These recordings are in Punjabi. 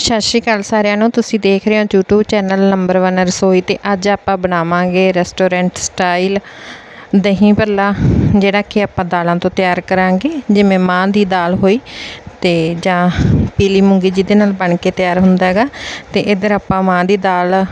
ਸਤਿ ਸ਼੍ਰੀ ਅਕਾਲ ਸਾਰਿਆਂ ਨੂੰ। ਤੁਸੀਂ ਦੇਖ ਰਹੇ ਹੋ YouTube ਚੈਨਲ ਨੰਬਰ 1 ਰਸੋਈ ਤੇ ਅੱਜ ਆਪਾਂ ਬਣਾਵਾਂਗੇ ਰੈਸਟੋਰੈਂਟ ਸਟਾਈਲ ਦਹੀਂ ਭੱਲਾ, ਜਿਹੜਾ ਕਿ ਆਪਾਂ ਦਾਲਾਂ ਤੋਂ ਤਿਆਰ ਕਰਾਂਗੇ। ਜਿਵੇਂ ਮਾਂ ਦੀ ਦਾਲ ਹੋਈ ਤੇ ਜਾਂ ਪੀਲੀ ਮੂੰਗੀ ਜਿਹਦੇ ਨਾਲ ਬਣ ਕੇ ਤਿਆਰ ਹੁੰਦਾ ਹੈਗਾ। ਤੇ ਇੱਧਰ ਆਪਾਂ ਮਾਂ ਦੀ ਦਾਲ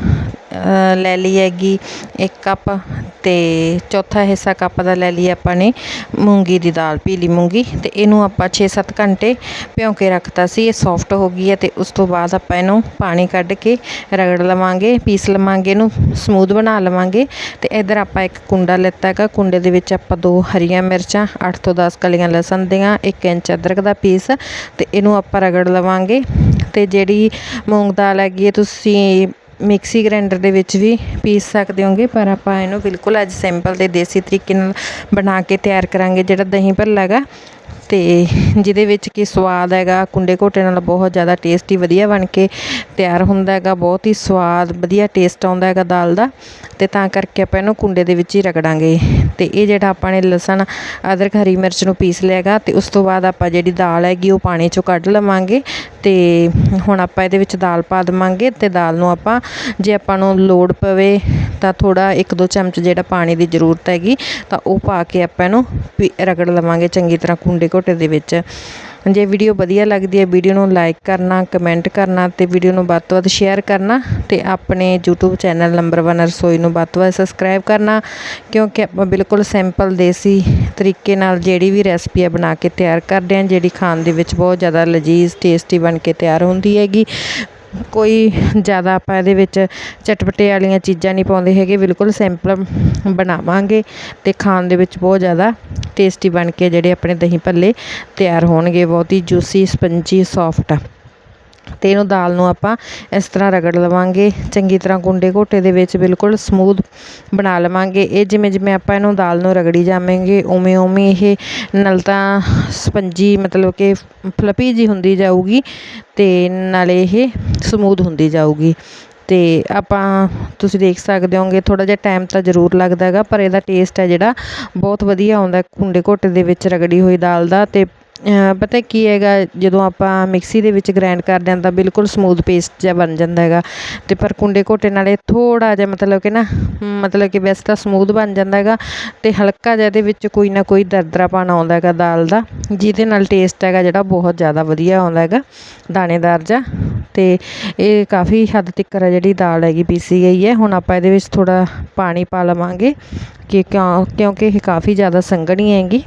ਲੈ ਲਈ ਹੈਗੀ ਇੱਕ ਕੱਪ ਅਤੇ ਚੌਥਾ ਹਿੱਸਾ ਕੱਪ ਦਾ ਲੈ ਲਈ ਆਪਾਂ ਨੇ ਮੂੰਗੀ ਦੀ ਦਾਲ, ਪੀਲੀ ਮੂੰਗੀ ਅਤੇ ਇਹਨੂੰ ਆਪਾਂ 6-7 ਘੰਟੇ ਭਿਉਂ ਕੇ ਰੱਖਤਾ ਸੀ, ਇਹ ਸੌਫਟ ਹੋ ਗਈ ਹੈ ਅਤੇ ਉਸ ਤੋਂ ਬਾਅਦ ਆਪਾਂ ਇਹਨੂੰ ਪਾਣੀ ਕੱਢ ਕੇ ਰਗੜ ਲਵਾਂਗੇ, ਪੀਸ ਲਵਾਂਗੇ ਇਹਨੂੰ ਸਮੂਦ ਬਣਾ ਲਵਾਂਗੇ ਅਤੇ ਇਧਰ ਆਪਾਂ ਇੱਕ ਕੁੰਡਾ ਲਿੱਤਾ ਹੈਗਾ, ਕੁੰਡੇ ਦੇ ਵਿੱਚ ਆਪਾਂ ਦੋ ਹਰੀਆਂ ਮਿਰਚਾਂ 8 ਤੋਂ 10 ਕਲੀਆਂ ਲਸਣ ਦੀਆਂ 1 ਇੰਚ ਅਦਰਕ ਦਾ ਪੀਸ ਅਤੇ ਇਹਨੂੰ ਆਪਾਂ ਰਗੜ ਲਵਾਂਗੇ ਤੇ ਜਿਹੜੀ ਮੂੰਗ ਦਾਲ ਹੈਗੀ ਹੈ, ਤੁਸੀਂ ਮਿਕਸੀ ਗ੍ਰੈਂਡਰ ਦੇ ਵਿੱਚ ਵੀ ਪੀਸ ਸਕਦੇ ਹੋਗੇ, ਪਰ ਆਪਾਂ ਇਹਨੂੰ ਬਿਲਕੁਲ ਅੱਜ ਸਿੰਪਲ ਤੇ ਦੇਸੀ ਤਰੀਕੇ ਨਾਲ ਬਣਾ ਕੇ ਤਿਆਰ ਕਰਾਂਗੇ ਜਿਹੜਾ ਦਹੀਂ ਭੱਲਾ ਹੈਗਾ। ਅਤੇ ਜਿਹਦੇ ਵਿੱਚ ਕਿ ਸਵਾਦ ਹੈਗਾ, ਕੁੰਡੇ ਘੋਟੇ ਨਾਲ ਬਹੁਤ ਜ਼ਿਆਦਾ ਟੇਸਟੀ ਵਧੀਆ ਬਣ ਕੇ ਤਿਆਰ ਹੁੰਦਾ ਹੈਗਾ, ਬਹੁਤ ਹੀ ਸਵਾਦ, ਵਧੀਆ ਟੇਸਟ ਆਉਂਦਾ ਹੈਗਾ ਦਾਲ ਦਾ ਅਤੇ ਤਾਂ ਕਰਕੇ ਆਪਾਂ ਇਹਨੂੰ ਕੁੰਡੇ ਦੇ ਵਿੱਚ ਹੀ ਰਗੜਾਂਗੇ ਅਤੇ ਇਹ ਜਿਹੜਾ ਆਪਾਂ ਨੇ ਲਸਣ, ਅਦਰਕ, ਹਰੀ ਮਿਰਚ ਨੂੰ ਪੀਸ ਲਿਆ ਹੈਗਾ ਅਤੇ ਉਸ ਤੋਂ ਬਾਅਦ ਆਪਾਂ ਜਿਹੜੀ ਦਾਲ ਹੈਗੀ ਉਹ ਪਾਣੀ ਚੋਂ ਕੱਢ ਲਵਾਂਗੇ। ਅਤੇ ਹੁਣ ਆਪਾਂ ਇਹਦੇ ਵਿੱਚ ਦਾਲ ਪਾ ਦੇਵਾਂਗੇ ਅਤੇ ਦਾਲ ਨੂੰ ਆਪਾਂ, ਜੇ ਆਪਾਂ ਨੂੰ ਲੋੜ ਪਵੇ ਤਾਂ ਥੋੜਾ ਇੱਕ ਦੋ ਚਮਚ ਜਿਹੜਾ ਪਾਣੀ ਦੀ ਜ਼ਰੂਰਤ ਹੈਗੀ, ਤਾਂ ਉਹ ਪਾ ਕੇ ਆਪਾਂ ਇਹਨੂੰ ਪੀ- ਰਗੜ ਲਵਾਂਗੇ ਚੰਗੀ ਤਰ੍ਹਾਂ ਕੁੰਡੇ ਘੋਟੇ ਦੇ ਵਿੱਚ। ਜੇ ਵੀਡੀਓ ਵਧੀਆ ਲੱਗਦੀ ਹੈ, ਵੀਡੀਓ ਨੂੰ ਲਾਈਕ ਕਰਨਾ, ਕਮੈਂਟ ਕਰਨਾ ਤੇ ਵੀਡੀਓ ਨੂੰ ਵੱਧ ਤੋਂ ਵੱਧ ਸ਼ੇਅਰ ਕਰਨਾ ਤੇ ਆਪਣੇ YouTube ਚੈਨਲ ਨੰਬਰ 1 ਰਸੋਈ ਨੂੰ ਵੱਧ ਤੋਂ ਵੱਧ ਸਬਸਕ੍ਰਾਈਬ ਕਰਨਾ, ਕਿਉਂਕਿ ਆਪਾਂ ਬਿਲਕੁਲ ਸਿੰਪਲ ਦੇਸੀ ਤਰੀਕੇ ਨਾਲ ਜਿਹੜੀ ਵੀ ਰੈਸਪੀ ਹੈ ਬਣਾ ਕੇ ਤਿਆਰ ਕਰਦੇ ਹਾਂ, ਜਿਹੜੀ ਖਾਣ ਦੇ ਵਿੱਚ ਬਹੁਤ ਜ਼ਿਆਦਾ ਲਜ਼ੀਜ਼, ਟੇਸਟੀ ਬਣ ਕੇ ਤਿਆਰ ਹੁੰਦੀ ਹੈਗੀ। ਕੋਈ ਜ਼ਿਆਦਾ ਆਪਾਂ ਇਹਦੇ ਵਿੱਚ ਚਟਪਟੇ ਵਾਲੀਆਂ ਚੀਜ਼ਾਂ ਨਹੀਂ ਪਾਉਂਦੇ ਹੈਗੇ, ਬਿਲਕੁਲ ਸਿੰਪਲ ਬਣਾਵਾਂਗੇ ਅਤੇ ਖਾਣ ਦੇ ਵਿੱਚ ਬਹੁਤ ਜ਼ਿਆਦਾ ਟੇਸਟੀ ਬਣ ਕੇ ਜਿਹੜੇ ਆਪਣੇ ਦਹੀਂ ਭੱਲੇ ਤਿਆਰ ਹੋਣਗੇ, ਬਹੁਤ ਹੀ ਜੂਸੀ ਸਪੰਜੀ ਸੌਫਟ ਅਤੇ ਇਹਨੂੰ ਦਾਲ ਨੂੰ ਆਪਾਂ ਇਸ ਤਰ੍ਹਾਂ ਰਗੜ ਲਵਾਂਗੇ। ਚੰਗੀ ਤਰ੍ਹਾਂ ਕੁੰਡੇ ਘੋਟੇ ਦੇ ਵਿੱਚ ਬਿਲਕੁਲ ਸਮੂਦ ਬਣਾ ਲਵਾਂਗੇ। ਇਹ ਜਿਵੇਂ ਜਿਵੇਂ ਆਪਾਂ ਇਹਨੂੰ ਦਾਲ ਨੂੰ ਰਗੜੀ ਜਾਵਾਂਗੇ, ਉਵੇਂ ਉਵੇਂ ਇਹ ਨਾਲ ਤਾਂ ਸਪੰਜੀ ਮਤਲਬ ਕਿ ਫਲਪੀ ਜੀ ਹੁੰਦੀ ਜਾਊਗੀ ਅਤੇ ਨਾਲੇ ਇਹ ਸਮੂਦ ਹੁੰਦੀ ਜਾਊਗੀ। ਅਤੇ ਆਪਾਂ ਤੁਸੀਂ ਦੇਖ ਸਕਦੇ ਹੋਗੇ, ਥੋੜ੍ਹਾ ਜਿਹਾ ਟਾਈਮ ਤਾਂ ਜ਼ਰੂਰ ਲੱਗਦਾ ਹੈਗਾ, ਪਰ ਇਹਦਾ ਟੇਸਟ ਹੈ ਜਿਹੜਾ ਬਹੁਤ ਵਧੀਆ ਆਉਂਦਾ ਕੁੰਡੇ ਘੋਟੇ ਦੇ ਵਿੱਚ ਰਗੜੀ ਹੋਈ ਦਾਲ ਦਾ ਅਤੇ ਪਤਾ ਕੀ ਹੈਗਾ, ਜਦੋਂ ਆਪਾਂ ਮਿਕਸੀ ਦੇ ਵਿੱਚ ਗ੍ਰੈਂਡ ਕਰਦੇ ਹਾਂ ਤਾਂ ਬਿਲਕੁਲ ਸਮੂਦ ਪੇਸਟ ਜਿਹਾ ਬਣ ਜਾਂਦਾ ਹੈਗਾ। ਅਤੇ ਪਰ ਕੁੰਡੇ ਘੋਟੇ ਨਾਲ ਇਹ ਥੋੜ੍ਹਾ ਜਿਹਾ ਮਤਲਬ ਕਿ ਨਾ, ਮਤਲਬ ਕਿ ਵੈਸੇ ਤਾਂ ਸਮੂਦ ਬਣ ਜਾਂਦਾ ਹੈਗਾ ਅਤੇ ਹਲਕਾ ਜਿਹਾ ਇਹਦੇ ਵਿੱਚ ਕੋਈ ਨਾ ਕੋਈ ਦਰਦਰਾਪਣ ਆਉਂਦਾ ਹੈਗਾ ਦਾਲ ਦਾ, ਜਿਹਦੇ ਨਾਲ ਟੇਸਟ ਹੈਗਾ ਜਿਹੜਾ ਬਹੁਤ ਜ਼ਿਆਦਾ ਵਧੀਆ ਆਉਂਦਾ ਹੈਗਾ, ਦਾਣੇਦਾਰ ਜਿਹਾ। ਅਤੇ ਇਹ ਕਾਫੀ ਹੱਦ ਤੱਕ ਹੈ ਜਿਹੜੀ ਦਾਲ ਹੈਗੀ ਪੀਸੀ ਗਈ ਹੈ। ਹੁਣ ਆਪਾਂ ਇਹਦੇ ਵਿੱਚ ਥੋੜ੍ਹਾ ਪਾਣੀ ਪਾ ਲਵਾਂਗੇ ਕਿ ਕਿਉਂ, ਕਿਉਂਕਿ ਇਹ ਕਾਫੀ ਜ਼ਿਆਦਾ ਸੰਘਣੀ ਹੈਗੀ।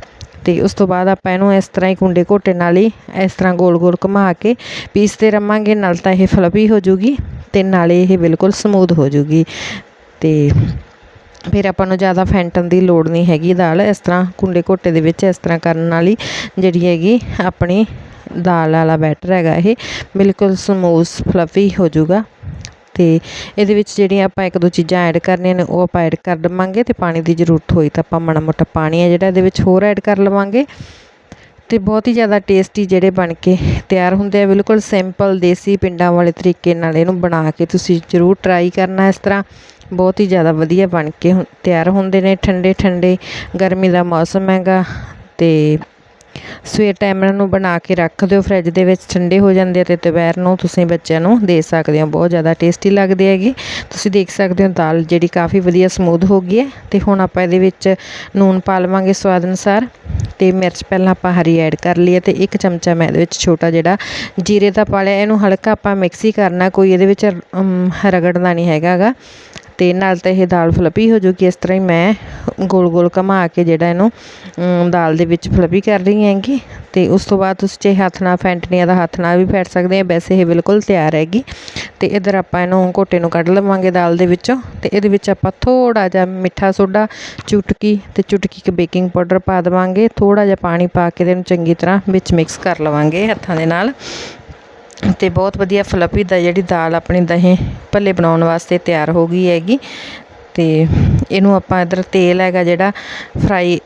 ਤੇ ਉਸ ਤੋਂ ਬਾਅਦ ਆਪਾਂ ਇਹਨੂੰ ਇਸ ਤਰ੍ਹਾਂ ਹੀ ਕੁੰਡੇ ਘੋਟੇ ਨਾਲ ਹੀ ਇਸ ਤਰ੍ਹਾਂ ਗੋਲ-ਗੋਲ ਘੁਮਾ ਕੇ ਪੀਸਦੇ ਰਵਾਂਗੇ, ਨਾਲ ਤਾਂ ਇਹ ਫਲਫੀ ਹੋ ਜੂਗੀ ਤੇ ਨਾਲੇ ਇਹ ਬਿਲਕੁਲ ਸਮੂਥ ਹੋ ਜੂਗੀ। ਤੇ ਫਿਰ ਆਪਾਂ ਨੂੰ ਜ਼ਿਆਦਾ ਫੈਂਟਣ ਦੀ ਲੋੜ ਨਹੀਂ ਹੈਗੀ ਦਾਲ, ਇਸ ਤਰ੍ਹਾਂ ਕੁੰਡੇ ਘੋਟੇ ਦੇ ਵਿੱਚ ਇਸ ਤਰ੍ਹਾਂ ਕਰਨ ਨਾਲ ਹੀ ਜਿਹੜੀ ਹੈਗੀ ਆਪਣੀ ਦਾਲ ਵਾਲਾ ਬੈਟਰ ਹੈਗਾ ਇਹ, ਬਿਲਕੁਲ ਸਮੂਥ ਫਲਫੀ ਹੋ ਜੂਗਾ। ਅਤੇ ਇਹਦੇ ਵਿੱਚ ਜਿਹੜੀਆਂ ਆਪਾਂ ਇੱਕ ਦੋ ਚੀਜ਼ਾਂ ਐਡ ਕਰਨੀਆਂ ਨੇ, ਉਹ ਆਪਾਂ ਐਡ ਕਰ ਦੇਵਾਂਗੇ ਅਤੇ ਪਾਣੀ ਦੀ ਜ਼ਰੂਰਤ ਹੋਈ ਤਾਂ ਆਪਾਂ ਮਾੜਾ ਮੋਟਾ ਪਾਣੀ ਹੈ ਜਿਹੜਾ ਇਹਦੇ ਵਿੱਚ ਹੋਰ ਐਡ ਕਰ ਲਵਾਂਗੇ। ਅਤੇ ਬਹੁਤ ਹੀ ਜ਼ਿਆਦਾ ਟੇਸਟੀ ਜਿਹੜੇ ਬਣ ਕੇ ਤਿਆਰ ਹੁੰਦੇ ਆ, ਬਿਲਕੁਲ ਸਿੰਪਲ ਦੇਸੀ ਪਿੰਡਾਂ ਵਾਲੇ ਤਰੀਕੇ ਨਾਲ ਇਹਨੂੰ ਬਣਾ ਕੇ ਤੁਸੀਂ ਜ਼ਰੂਰ ਟਰਾਈ ਕਰਨਾ ਇਸ ਤਰ੍ਹਾਂ। ਬਹੁਤ ਹੀ ਜ਼ਿਆਦਾ ਵਧੀਆ ਬਣ ਕੇ ਹੁ- ਤਿਆਰ ਹੁੰਦੇ ਨੇ ਠੰਡੇ ਠੰਡੇ ਗਰਮੀ ਦਾ ਮੌਸਮ ਹੈਗਾ ਅਤੇ ਸਵੇਰ ਟਾਈਮ ਇਹਨਾਂ ਨੂੰ ਬਣਾ ਕੇ ਰੱਖ ਦਿਓ ਫਰਿੱਜ ਦੇ ਵਿੱਚ ਠੰਡੇ ਹੋ ਜਾਂਦੇ ਆ ਤੇ ਦੁਪਹਿਰ ਨੂੰ ਤੁਸੀਂ ਬੱਚਿਆਂ ਨੂੰ ਦੇ ਸਕਦੇ ਹੋ, ਬਹੁਤ ਜ਼ਿਆਦਾ ਟੇਸਟੀ ਲੱਗਦੇ ਹੈਗੇ। ਤੁਸੀਂ ਦੇਖ ਸਕਦੇ ਹੋ ਦਾਲ ਜਿਹੜੀ ਕਾਫੀ ਵਧੀਆ ਸਮੂਦ ਹੋ ਗਈ ਹੈ ਤੇ ਹੁਣ ਆਪਾਂ ਇਹਦੇ ਵਿੱਚ ਨੂਨ ਪਾ ਲਵਾਂਗੇ ਸਵਾਦ ਅਨੁਸਾਰ ਤੇ ਮਿਰਚ ਪਹਿਲਾਂ ਆਪਾਂ ਹਰੀ ਐਡ ਕਰ ਲਈ ਹੈ ਤੇ ਇੱਕ ਚਮਚਾ ਮੈਂ ਇਹਦੇ ਵਿੱਚ ਛੋਟਾ ਜਿਹੜਾ ਜੀਰੇ ਦਾ ਪਾ ਲਿਆ, ਇਹਨੂੰ ਹਲਕਾ ਆਪਾਂ ਮਿਕਸੀ ਕਰਨਾ, ਕੋਈ ਇਹਦੇ ਵਿੱਚ ਰਗੜਨਾ ਨਹੀਂ ਹੈਗਾ ਗਾ। ਤੇ ਨਾਲ ਤਾਂ ਇਹ ਦਾਲ ਫਲੱਪੀ ਹੋ ਜੂਗੀ, ਇਸ ਤਰ੍ਹਾਂ ਹੀ ਮੈਂ ਗੋਲ ਗੋਲ ਘੁਮਾ ਕੇ ਜਿਹੜਾ ਇਹਨੂੰ ਦਾਲ ਦੇ ਵਿੱਚ ਫਲੱਪੀ ਕਰ ਰਹੀ ਹੈਗੀ। ਤੇ ਉਸ ਤੋਂ ਬਾਅਦ ਤੁਸੀਂ ਚਾਹੇ ਹੱਥ ਨਾਲ ਫੈਂਟਣੀ ਆ ਤਾਂ ਹੱਥ ਨਾਲ ਵੀ ਫੈਂਟ ਸਕਦੇ ਆ, ਵੈਸੇ ਇਹ ਬਿਲਕੁਲ ਤਿਆਰ ਹੈਗੀ। ਤੇ ਇਧਰ ਆਪਾਂ ਇਹਨੂੰ ਘੋਟੇ ਨੂੰ ਕੱਢ ਲਵਾਂਗੇ ਦਾਲ ਦੇ ਵਿੱਚੋਂ। ਤੇ ਇਹਦੇ ਵਿੱਚ ਆਪਾਂ ਥੋੜਾ ਜਿਹਾ ਮਿੱਠਾ ਸੋਡਾ, ਚੁਟਕੀ ਤੇ ਚੁਟਕੀ ਕੁ ਬੇਕਿੰਗ ਪਾਊਡਰ ਪਾ ਦੇਵਾਂਗੇ। ਥੋੜਾ ਜਿਹਾ ਪਾਣੀ ਪਾ ਕੇ ਇਹਨੂੰ ਚੰਗੀ ਤਰ੍ਹਾਂ ਵਿੱਚ ਮਿਕਸ ਕਰ ਲਵਾਂਗੇ ਹੱਥਾਂ ਦੇ ਨਾਲ। ਤੇ ਬਹੁਤ ਵਧੀਆ ਫਲਫੀ ਦਾ ਜਿਹੜੀ ਦਾਲ ਆਪਣੀ ਦਹੀਂ ਭੱਲੇ ਬਣਾਉਣ ਵਾਸਤੇ ਤਿਆਰ ਹੋ ਗਈ ਹੈਗੀ। ਤੇ ਇਹਨੂੰ ਆਪਾਂ ਇਧਰ ਤੇਲ ਹੈਗਾ ਜਿਹੜਾ ਫਰਾਈ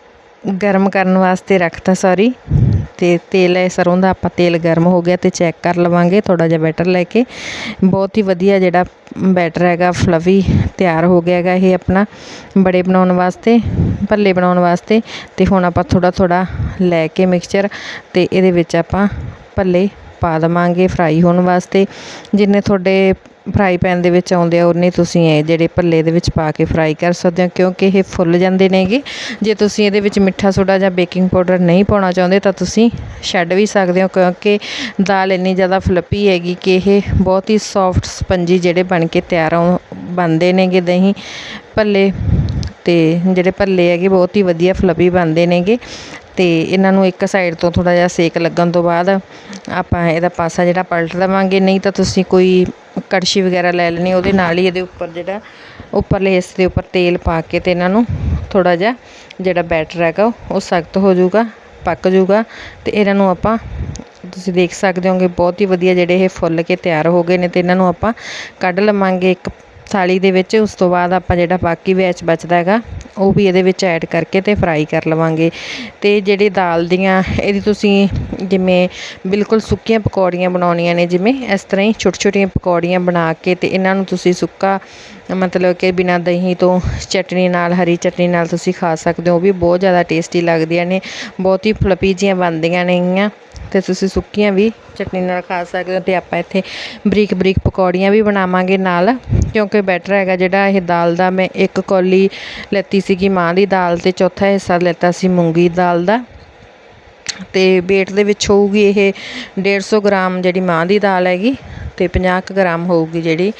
ਗਰਮ ਕਰਨ ਵਾਸਤੇ ਰੱਖਤਾ ਸੌਰੀ ਤੇ ਤੇਲ ਹੈ ਸਰੋਂ ਦਾ ਆਪਾਂ ਤੇਲ ਗਰਮ ਹੋ ਗਿਆ ਤੇ ਚੈੱਕ ਕਰ ਲਵਾਂਗੇ ਥੋੜਾ ਜਿਹਾ ਬੈਟਰ ਲੈ ਕੇ। ਬਹੁਤ ਹੀ ਵਧੀਆ ਜਿਹੜਾ ਬੈਟਰ ਹੈਗਾ ਫਲਫੀ ਤਿਆਰ ਹੋ ਗਿਆ ਹੈਗਾ ਇਹ ਆਪਣਾ ਬੜੇ ਬਣਾਉਣ ਵਾਸਤੇ, ਭੱਲੇ ਬਣਾਉਣ ਵਾਸਤੇ। ਤੇ ਹੁਣ ਆਪਾਂ ਥੋੜਾ ਥੋੜਾ ਲੈ ਕੇ ਮਿਕਸਚਰ ਤੇ ਇਹਦੇ ਵਿੱਚ ਆਪਾਂ ਭੱਲੇ ਪਾ ਦੇਵਾਂਗੇ ਫਰਾਈ ਹੋਣ ਵਾਸਤੇ। ਜਿੰਨੇ ਤੁਹਾਡੇ ਫਰਾਈ ਪੈਨ ਦੇ ਵਿੱਚ ਆਉਂਦੇ ਆ ਉਨੇ ਤੁਸੀਂ ਇਹ ਜਿਹੜੇ ਭੱਲੇ ਦੇ ਵਿੱਚ ਪਾ ਕੇ ਫਰਾਈ ਕਰ ਸਕਦੇ ਹੋ, ਕਿਉਂਕਿ ਇਹ ਫੁੱਲ ਜਾਂਦੇ ਨੇਗੇ। ਜੇ ਤੁਸੀਂ ਇਹਦੇ ਵਿੱਚ ਮਿੱਠਾ ਸੋਡਾ ਜਾਂ ਬੇਕਿੰਗ ਪਾਊਡਰ ਨਹੀਂ ਪਾਉਣਾ ਚਾਹੁੰਦੇ, ਤਾਂ ਤੁਸੀਂ ਛੱਡ ਵੀ ਸਕਦੇ ਹੋ, ਕਿਉਂਕਿ ਦਾਲ ਇੰਨੀ ਜ਼ਿਆਦਾ ਫਲੱਪੀ ਹੈਗੀ ਕਿ ਇਹ ਬਹੁਤ ਹੀ ਸੌਫਟ ਸਪੰਜੀ ਜਿਹੜੇ ਬਣ ਕੇ ਤਿਆਰ ਹੋ, ਬਣਦੇ ਨੇਗੇ ਦਹੀਂ ਭੱਲੇ। ਤੇ ਜਿਹੜੇ ਭੱਲੇ ਹੈਗੇ, ਬਹੁਤ ਹੀ ਵਧੀਆ ਫਲੱਪੀ ਬਣਦੇ ਨੇਗੇ। ਅਤੇ ਇਹਨਾਂ ਨੂੰ ਇੱਕ ਸਾਈਡ ਤੋਂ ਥੋੜ੍ਹਾ ਜਿਹਾ ਸੇਕ ਲੱਗਣ ਤੋਂ ਬਾਅਦ ਆਪਾਂ ਇਹਦਾ ਪਾਸਾ ਜਿਹੜਾ ਪਲਟ ਦੇਵਾਂਗੇ ਨਹੀਂ ਤਾਂ ਤੁਸੀਂ ਕੋਈ ਕੜਛੀ ਵਗੈਰਾ ਲੈ ਲੈਣੀ, ਉਹਦੇ ਨਾਲ ਹੀ ਇਹਦੇ ਉੱਪਰ ਜਿਹੜਾ ਉੱਪਰਲੇ ਹਿੱਸੇ ਦੇ ਉੱਪਰ ਤੇਲ ਪਾ ਕੇ ਅਤੇ ਇਹਨਾਂ ਨੂੰ ਥੋੜ੍ਹਾ ਜਿਹਾ ਜਿਹੜਾ ਬੈਟਰ ਹੈਗਾ ਉਹ ਸਖਤ ਹੋ ਜਾਊਗਾ, ਪੱਕ ਜਾਊਗਾ ਅਤੇ ਇਹਨਾਂ ਨੂੰ ਆਪਾਂ ਤੁਸੀਂ ਦੇਖ ਸਕਦੇ ਹੋਗੇ ਬਹੁਤ ਹੀ ਵਧੀਆ ਜਿਹੜੇ ਇਹ ਫੁੱਲ ਕੇ ਤਿਆਰ ਹੋ ਗਏ ਨੇ ਤੇ ਇਹਨਾਂ ਨੂੰ ਆਪਾਂ ਕੱਢ ਲਵਾਂਗੇ ਇੱਕ ਥਾਲੀ ਦੇ ਵਿੱਚ, ਉਸ ਤੋਂ ਬਾਅਦ ਆਪਾਂ ਜਿਹੜਾ ਬਾਕੀ ਵੈਚ ਬਚਦਾ ਹੈਗਾ, ਉਹ ਵੀ ਇਹਦੇ ਵਿੱਚ ਐਡ ਕਰਕੇ ਤੇ ਫਰਾਈ ਕਰ ਲਵਾਂਗੇ। ਤੇ ਜਿਹੜੀ ਦਾਲ ਦੀਆਂ, ਇਹਦੀ ਤੁਸੀਂ ਜਿਵੇਂ ਬਿਲਕੁਲ ਸੁੱਕੀਆਂ ਪਕੌੜੀਆਂ ਬਣਾਉਣੀਆਂ ਨੇ, ਜਿਵੇਂ ਇਸ ਤਰ੍ਹਾਂ ਹੀ ਛੋਟੀ ਛੋਟੀਆਂ ਪਕੌੜੀਆਂ ਬਣਾ ਕੇ ਤੇ ਇਹਨਾਂ ਨੂੰ ਤੁਸੀਂ ਸੁੱਕਾ, ਮਤਲਬ ਕਿ ਬਿਨਾਂ ਦਹੀਂ ਤੋਂ ਚਟਨੀ ਨਾਲ, ਹਰੀ ਚਟਨੀ ਨਾਲ ਤੁਸੀਂ ਖਾ ਸਕਦੇ ਹੋ, ਉਹ ਵੀ ਬਹੁਤ ਜ਼ਿਆਦਾ ਟੇਸਟੀ ਲੱਗਦੀਆਂ ਨੇ, ਬਹੁਤ ਹੀ ਫਲਪੀ ਜੀਆਂ ਬਣਦੀਆਂ ਨੇਗੀਆਂ। ਅਤੇ ਤੁਸੀਂ ਸੁੱਕੀਆਂ ਵੀ ਚਟਨੀ ਨਾਲ ਖਾ ਸਕਦੇ ਹੋ ਅਤੇ ਆਪਾਂ ਇੱਥੇ ਬਰੀਕ ਬਰੀਕ ਪਕੌੜੀਆਂ ਵੀ ਬਣਾਵਾਂਗੇ ਨਾਲ, ਕਿਉਂਕਿ ਬੈਟਰ ਹੈਗਾ ਜਿਹੜਾ ਇਹ ਦਾਲ ਦਾ। ਮੈਂ ਇੱਕ ਕੌਲੀ ਲੈਤੀ ਸੀਗੀ ਮਾਂ ਦੀ ਦਾਲ ਅਤੇ ਚੌਥਾ ਹਿੱਸਾ ਲੈਤਾ ਸੀ ਮੂੰਗੀ ਦਾਲ ਦਾ। ਤੇ weight ਦੇ ਵਿੱਚ ਹੋਊਗੀ ਇਹ 150 ਗ੍ਰਾਮ ਜਿਹੜੀ ਮਾਂ ਦੀ ਦਾਲ ਹੈਗੀ ਤੇ 50 ਕੁ ਗ੍ਰਾਮ ਹੋਊਗੀ ਜਿਹੜੀ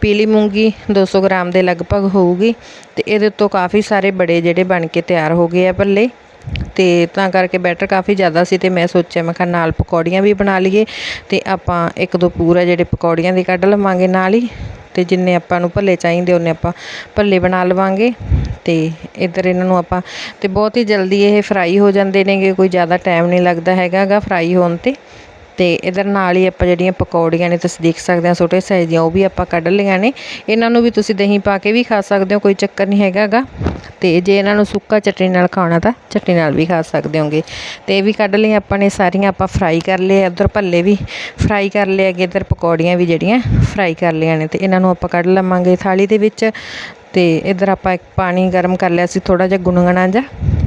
ਪੀਲੀ ਮੂੰਗੀ 200 ਗ੍ਰਾਮ ਦੇ ਲਗਭਗ ਹੋਊਗੀ। ਤੇ ਇਹਦੇ ਉੱਤੋਂ ਕਾਫੀ ਸਾਰੇ ਬੜੇ ਜਿਹੜੇ ਬਣ ਕੇ ਤਿਆਰ ਹੋ ਗਏ ਆ ਭੱਲੇ ਅਤੇ ਤਾਂ ਕਰਕੇ ਬੈਟਰ ਕਾਫੀ ਜ਼ਿਆਦਾ ਸੀ ਅਤੇ ਮੈਂ ਸੋਚਿਆ, ਮੈਂ ਕਿਹਾ ਨਾਲ ਪਕੌੜੀਆਂ ਵੀ ਬਣਾ ਲਈਏ ਅਤੇ ਆਪਾਂ ਇੱਕ ਦੋ ਪੂਰਾ ਜਿਹੜੇ ਪਕੌੜੀਆਂ ਦੇ ਕੱਢ ਲਵਾਂਗੇ ਨਾਲ ਹੀ ਅਤੇ ਜਿੰਨੇ ਆਪਾਂ ਨੂੰ ਭੱਲੇ ਚਾਹੀਦੇ ਉਹਨੇ ਆਪਾਂ ਭੱਲੇ ਬਣਾ ਲਵਾਂਗੇ ਅਤੇ ਇੱਧਰ ਇਹਨਾਂ ਨੂੰ ਆਪਾਂ ਅਤੇ ਬਹੁਤ ਹੀ ਜਲਦੀ ਇਹ ਫਰਾਈ ਹੋ ਜਾਂਦੇ ਨੇਗੇ, ਕੋਈ ਜ਼ਿਆਦਾ ਟਾਈਮ ਨਹੀਂ ਲੱਗਦਾ ਹੈਗਾ ਗਾ ਫਰਾਈ ਹੋਣ ਤੇ। ਅਤੇ ਇਧਰ ਨਾਲ ਹੀ ਆਪਾਂ ਜਿਹੜੀਆਂ ਪਕੌੜੀਆਂ ਨੇ ਤੁਸੀਂ ਦੇਖ ਸਕਦੇ ਹੋ, ਛੋਟੇ ਸਾਈਜ਼ ਦੀਆਂ, ਉਹ ਵੀ ਆਪਾਂ ਕੱਢ ਲਈਆਂ ਨੇ। ਇਹਨਾਂ ਨੂੰ ਵੀ ਤੁਸੀਂ ਦਹੀਂ ਪਾ ਕੇ ਵੀ ਖਾ ਸਕਦੇ ਹੋ, ਕੋਈ ਚੱਕਰ ਨਹੀਂ ਹੈਗਾ ਗਾ। ਤੇ ਜੇ ਇਹਨਾਂ ਨੂੰ ਸੁੱਕਾ ਚਟਨੀ ਨਾਲ ਖਾਣਾ ਤਾਂ ਚਟਨੀ ਨਾਲ ਵੀ ਖਾ ਸਕਦੇ ਹੋਗੇ। ਤੇ ਇਹ ਵੀ ਕੱਢ ਲਈਆਂ ਆਪਾਂ ਨੇ ਸਾਰੀਆਂ, ਆਪਾਂ ਫਰਾਈ ਕਰ ਲਏ ਉਧਰ ਭੱਲੇ ਵੀ। ਫਰਾਈ ਕਰ ਲਏ ਅੱਗੇ ਇਧਰ ਪਕੌੜੀਆਂ ਵੀ ਜਿਹੜੀਆਂ ਫਰਾਈ ਕਰ ਲਈਆਂ ਨੇ ਤੇ ਇਹਨਾਂ ਨੂੰ ਆਪਾਂ ਕੱਢ ਲਵਾਂਗੇ ਥਾਲੀ ਦੇ ਵਿੱਚ। ਤੇ ਇਧਰ ਆਪਾਂ ਇੱਕ ਪਾਣੀ ਗਰਮ ਕਰ ਲਿਆ ਸੀ ਥੋੜਾ ਜਿਹਾ ਗੁਨਗੁਣਾ ਜਿਹਾ।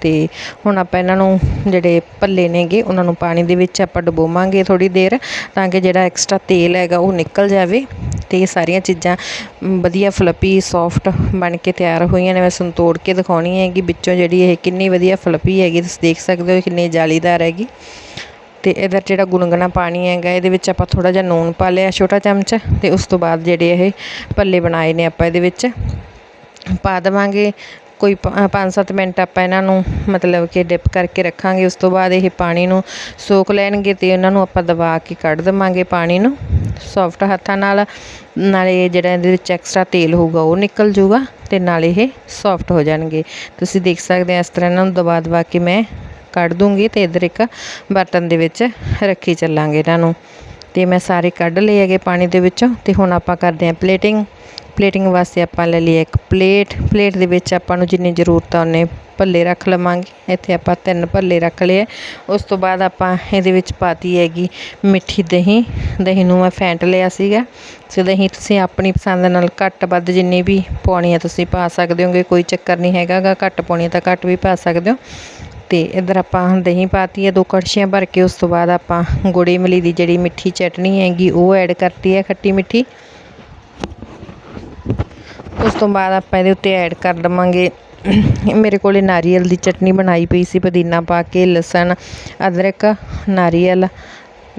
ਤੇ ਹੁਣ ਆਪਾਂ ਇਹਨਾਂ ਨੂੰ ਜਿਹੜੇ ਭੱਲੇ ਨੇਗੇ, ਉਹਨਾਂ ਨੂੰ ਪਾਣੀ ਦੇ ਵਿੱਚ ਆਪਾਂ ਡੁਬੋਵਾਂਗੇ ਥੋੜ੍ਹੀ ਦੇਰ, ਤਾਂ ਕਿ ਜਿਹੜਾ ਐਕਸਟਰਾ ਤੇਲ ਹੈਗਾ ਉਹ ਨਿਕਲ ਜਾਵੇ। ਅਤੇ ਇਹ ਸਾਰੀਆਂ ਚੀਜ਼ਾਂ ਵਧੀਆ ਫਲੱਪੀ ਸੌਫਟ ਬਣ ਕੇ ਤਿਆਰ ਹੋਈਆਂ ਨੇ। ਮੈਂ ਤੁਹਾਨੂੰ ਤੋੜ ਕੇ ਦਿਖਾਉਣੀ ਹੈਗੀ, ਵਿੱਚੋਂ ਜਿਹੜੀ ਇਹ ਕਿੰਨੀ ਵਧੀਆ ਫਲੱਪੀ ਹੈਗੀ, ਤੁਸੀਂ ਦੇਖ ਸਕਦੇ ਹੋ ਕਿੰਨੀ ਜਾਲੀਦਾਰ ਹੈਗੀ। ਤੇ ਇਧਰ ਜਿਹੜਾ ਗੁਨਗੁਣਾ ਪਾਣੀ ਹੈਗਾ, ਇਹਦੇ ਵਿੱਚ ਆਪਾਂ ਥੋੜਾ ਜਿਹਾ ਨੂਨ ਪਾ ਲਿਆ, ਛੋਟਾ ਚਮਚ, ਤੇ ਉਸ ਤੋਂ ਬਾਅਦ ਜਿਹੜੇ ਇਹ ਭੱਲੇ ਬਣਾਏ ਨੇ ਆਪਾਂ ਇਹਦੇ ਵਿੱਚ। ਪਾ ਦੇਵਾਂਗੇ ਕੋਈ 5-7 ਮਿੰਟ ਆਪਾਂ ਇਹਨਾਂ ਨੂੰ ਮਤਲਬ ਕਿ ਡਿਪ ਕਰਕੇ ਰੱਖਾਂਗੇ, ਉਸ ਤੋਂ ਬਾਅਦ ਇਹ ਪਾਣੀ ਨੂੰ ਸੋਖ ਲੈਣਗੇ ਅਤੇ ਉਹਨਾਂ ਨੂੰ ਆਪਾਂ ਦਬਾ ਕੇ ਕੱਢ ਦੇਵਾਂਗੇ ਪਾਣੀ ਨੂੰ। ਸੌਫਟ ਹੱਥਾਂ ਨਾਲ, ਨਾਲੇ ਜਿਹੜਾ ਇਹਦੇ ਵਿੱਚ ਐਕਸਟਰਾ ਤੇਲ ਹੋਊਗਾ ਉਹ ਨਿਕਲ ਜਾਊਗਾ ਅਤੇ ਨਾਲੇ ਇਹ ਸੌਫਟ ਹੋ ਜਾਣਗੇ। ਤੁਸੀਂ ਦੇਖ ਸਕਦੇ ਆ ਇਸ ਤਰ੍ਹਾਂ ਇਹਨਾਂ ਨੂੰ ਦਬਾ ਦਬਾ ਕੇ ਮੈਂ ਕੱਢ ਦੂੰਗੀ ਤੇ ਇਧਰ ਇੱਕ ਬਰਤਨ ਦੇ ਵਿੱਚ ਰੱਖੀ ਚੱਲਾਂਗੇ ਇਹਨਾਂ ਨੂੰ। ਤੇ ਮੈਂ ਸਾਰੇ ਕੱਢ ਲਏ ਹੈਗੇ ਪਾਣੀ ਦੇ ਵਿੱਚੋਂ ਤੇ ਹੁਣ ਆਪਾਂ ਕਰਦੇ ਹਾਂ ਪਲੇਟਿੰਗ ਪਲੇਟਿੰਗ ਵਾਸਤੇ ਆਪਾਂ ਲੈ ਲਈ ਇੱਕ ਪਲੇਟ ਪਲੇਟ ਦੇ ਵਿੱਚ ਆਪਾਂ ਨੂੰ ਜਿੰਨੀ ਜ਼ਰੂਰਤ ਆ ਉਹਨੇ ਭੱਲੇ ਰੱਖ ਲਵਾਂਗੇ। ਇੱਥੇ ਆਪਾਂ ਤਿੰਨ ਭੱਲੇ ਰੱਖ ਲਏ ਉਸ ਤੋਂ ਬਾਅਦ ਆਪਾਂ ਇਹਦੇ ਵਿੱਚ ਪਾਤੀ ਹੈਗੀ ਮਿੱਠੀ ਦਹੀਂ। ਦਹੀਂ ਨੂੰ ਮੈਂ ਫੈਂਟ ਲਿਆ ਸੀਗਾ। ਸੋ ਦਹੀਂ ਤੁਸੀਂ ਆਪਣੀ ਪਸੰਦ ਨਾਲ ਘੱਟ ਵੱਧ ਜਿੰਨੀ ਵੀ ਪਾਉਣੀ ਆ ਤੁਸੀਂ ਪਾ ਸਕਦੇ ਹੋਗੇ, ਕੋਈ ਚੱਕਰ ਨਹੀਂ ਹੈਗਾਗਾ ਘੱਟ ਪਾਉਣੀ ਆ ਤਾਂ ਘੱਟ ਵੀ ਪਾ ਸਕਦੇ ਹੋ। ਤੇ ਇਧਰ ਆਪਾਂ ਦਹੀਂ ਪਾਤੀ ਹੈ ਦੋ ਕੜਛੀਆਂ ਭਰ ਕੇ। ਉਸ ਤੋਂ ਬਾਅਦ ਆਪਾਂ ਗੁੜ ਮਲੀ ਦੀ ਜਿਹੜੀ ਮਿੱਠੀ ਚਟਨੀ ਹੈਗੀ, ਉਹ ਐਡ ਕਰਤੀ ਹੈ ਖੱਟੀ ਮਿੱਠੀ। ਉਸ ਤੋਂ ਬਾਅਦ ਆਪਾਂ ਇਹਦੇ ਉੱਤੇ ਐਡ ਕਰ ਦਵਾਂਗੇ ਮੇਰੇ ਕੋਲੇ ਨਾਰੀਅਲ ਦੀ ਚਟਨੀ ਬਣਾਈ ਪਈ ਸੀ, ਪੁਦੀਨਾ ਪਾ ਕੇ, ਲਸਣ, ਅਦਰਕ, ਨਾਰੀਅਲ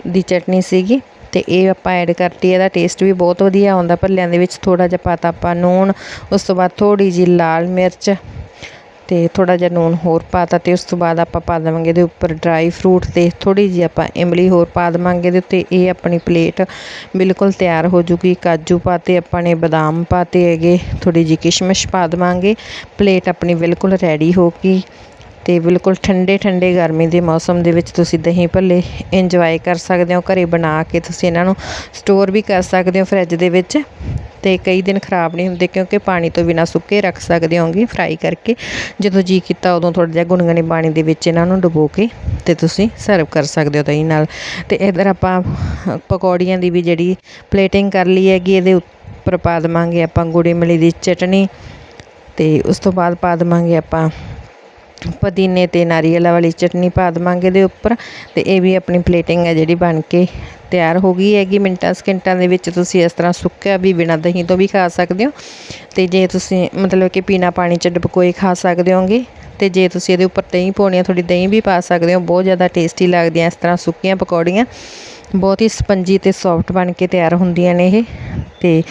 ਦੀ ਚਟਨੀ ਸੀਗੀ ਤੇ ਇਹ ਆਪਾਂ ਐਡ ਕਰਤੀ। ਇਹਦਾ ਟੇਸਟ ਵੀ ਬਹੁਤ ਵਧੀਆ ਆਉਂਦਾ, ਭੱਲਿਆਂ ਦੇ ਵਿੱਚ ਥੋੜਾ ਜਿਹਾ ਪਾਤਾ ਆਪਾਂ ਨੂਣ, ਉਸ ਤੋਂ ਬਾਅਦ ਥੋੜੀ ਜਿਹੀ ਲਾਲ ਮਿਰਚ ਅਤੇ ਥੋੜ੍ਹਾ ਜਿਹਾ ਨੂਣ ਹੋਰ ਪਾ ਤਾ ਅਤੇ ਉਸ ਤੋਂ ਬਾਅਦ ਆਪਾਂ ਪਾ ਦੇਵਾਂਗੇ ਇਹਦੇ ਉੱਪਰ ਡਰਾਈ ਫਰੂਟ ਅਤੇ ਥੋੜ੍ਹੀ ਜਿਹੀ ਆਪਾਂ ਇਮਲੀ ਹੋਰ ਪਾ ਦੇਵਾਂਗੇ ਇਹਦੇ ਉੱਤੇ। ਇਹ ਆਪਣੀ ਪਲੇਟ ਬਿਲਕੁਲ ਤਿਆਰ ਹੋ ਜੂਗੀ। ਕਾਜੂ ਪਾਤੇ ਆਪਾਂ ਨੇ ਬਦਾਮ ਪਾਤੇ ਹੈਗੇ। ਥੋੜ੍ਹੀ ਜਿਹੀ ਕਿਸ਼ਮਿਸ਼ ਪਾ ਦੇਵਾਂਗੇ। ਪਲੇਟ ਆਪਣੀ ਬਿਲਕੁਲ ਰੈਡੀ ਹੋ ਗਈ। ਅਤੇ ਬਿਲਕੁਲ ਠੰਡੇ ਠੰਡੇ ਗਰਮੀ ਦੇ ਮੌਸਮ ਦੇ ਵਿੱਚ ਤੁਸੀਂ ਦਹੀਂ ਭੱਲੇ ਇੰਜੋਏ ਕਰ ਸਕਦੇ ਹੋ, ਘਰ ਬਣਾ ਕੇ ਤੁਸੀਂ ਇਹਨਾਂ ਨੂੰ ਸਟੋਰ ਵੀ ਕਰ ਸਕਦੇ ਹੋ ਫਰਿੱਜ ਦੇ ਵਿੱਚ ਅਤੇ ਕਈ ਦਿਨ ਖਰਾਬ ਨਹੀਂ ਹੁੰਦੇ ਕਿਉਂਕਿ ਪਾਣੀ ਤੋਂ ਬਿਨਾਂ ਸੁੱਕੇ ਰੱਖ ਸਕਦੇ ਹੋਗੇ ਫਰਾਈ ਕਰਕੇ, ਜਦੋਂ ਜੀ ਕੀਤਾ ਉਦੋਂ ਥੋੜ੍ਹਾ ਜਿਹਾ ਗੁਣਗੁਣੇ ਪਾਣੀ ਦੇ ਵਿੱਚ ਇਹਨਾਂ ਨੂੰ ਡੁਬੋ ਕੇ ਅਤੇ ਤੁਸੀਂ ਸਰਵ ਕਰ ਸਕਦੇ ਹੋ ਦਹੀਂ ਨਾਲ। ਅਤੇ ਇੱਧਰ ਆਪਾਂ ਪਕੌੜੀਆਂ ਦੀ ਵੀ ਜਿਹੜੀ ਪਲੇਟਿੰਗ ਕਰ ਲਈ ਹੈਗੀ, ਇਹਦੇ ਉੱਪਰ ਪਾ ਦੇਵਾਂਗੇ ਆਪਾਂ ਗੁੜ ਮਲੀ ਦੀ ਚਟਨੀ ਅਤੇ ਉਸ ਤੋਂ ਬਾਅਦ ਪਾ ਦੇਵਾਂਗੇ ਆਪਾਂ ਪੁਦੀਨੇ ਅਤੇ ਨਾਰੀਅਲ ਵਾਲੀ ਚਟਨੀ ਪਾ ਦੇਵਾਂਗੇ ਇਹਦੇ ਉੱਪਰ ਅਤੇ ਇਹ ਵੀ ਆਪਣੀ ਪਲੇਟਿੰਗ ਹੈ ਜਿਹੜੀ ਬਣ ਕੇ ਤਿਆਰ ਹੋ ਗਈ ਹੈਗੀ ਮਿੰਟਾਂ ਸਕਿੰਟਾਂ ਦੇ ਵਿੱਚ ਤੁਸੀਂ ਇਸ ਤਰ੍ਹਾਂ ਸੁੱਕਿਆ ਵੀ ਬਿਨਾਂ ਦਹੀਂ ਤੋਂ ਵੀ ਖਾ ਸਕਦੇ ਹੋ। ਤੇ ਜੇ ਤੁਸੀਂ ਮਤਲਬ ਕਿ ਪੀਣਾ ਪਾਣੀ ਚ ਡੁਬਕੋਏ ਖਾ ਸਕਦੇ ਹੋਗੇ। ਤੇ ਜੇ ਤੁਸੀਂ ਇਹਦੇ ਉੱਪਰ ਦਹੀਂ ਪਾਉਣੀ ਆ ਥੋੜੀ ਦਹੀਂ ਵੀ ਪਾ ਸਕਦੇ ਹੋ। ਬਹੁਤ ਜ਼ਿਆਦਾ ਟੇਸਟੀ ਲੱਗਦੀਆਂ ਇਸ ਤਰ੍ਹਾਂ ਸੁੱਕੀਆਂ ਪਕੌੜੀਆਂ। ਬਹੁਤ ਹੀ ਸਪੰਜੀ ਤੇ ਸੌਫਟ ਬਣ ਕੇ ਤਿਆਰ ਹੁੰਦੀਆਂ ਨੇ ਇਹ। ਤੇ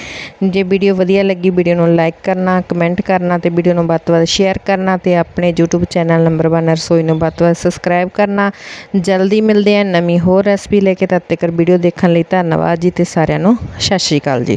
ਜੇ ਵੀਡੀਓ ਵਧੀਆ ਲੱਗੀ, ਵੀਡੀਓ ਨੂੰ ਲਾਈਕ ਕਰਨਾ ਕਮੈਂਟ ਕਰਨਾ ਤੇ ਵੀਡੀਓ ਨੂੰ ਵੱਧ ਤੋਂ ਵੱਧ ਸ਼ੇਅਰ ਕਰਨਾ ਤੇ ਆਪਣੇ YouTube ਚੈਨਲ ਨੰਬਰ 1 ਰਸੋਈ ਨੂੰ ਵੱਧ ਤੋਂ ਵੱਧ ਸਬਸਕ੍ਰਾਈਬ ਕਰਨਾ। ਜਲਦੀ ਮਿਲਦੇ ਆ ਨਵੀਂ ਹੋਰ ਰੈਸਪੀ ਲੈ ਕੇ, ਤਦ ਤੱਕ ਵੀਡੀਓ ਦੇਖਣ ਲਈ ਧੰਨਵਾਦ ਜੀ ਅਤੇ ਸਾਰਿਆਂ ਨੂੰ। ਸਤਿ ਸ਼੍ਰੀ ਅਕਾਲ ਜੀ।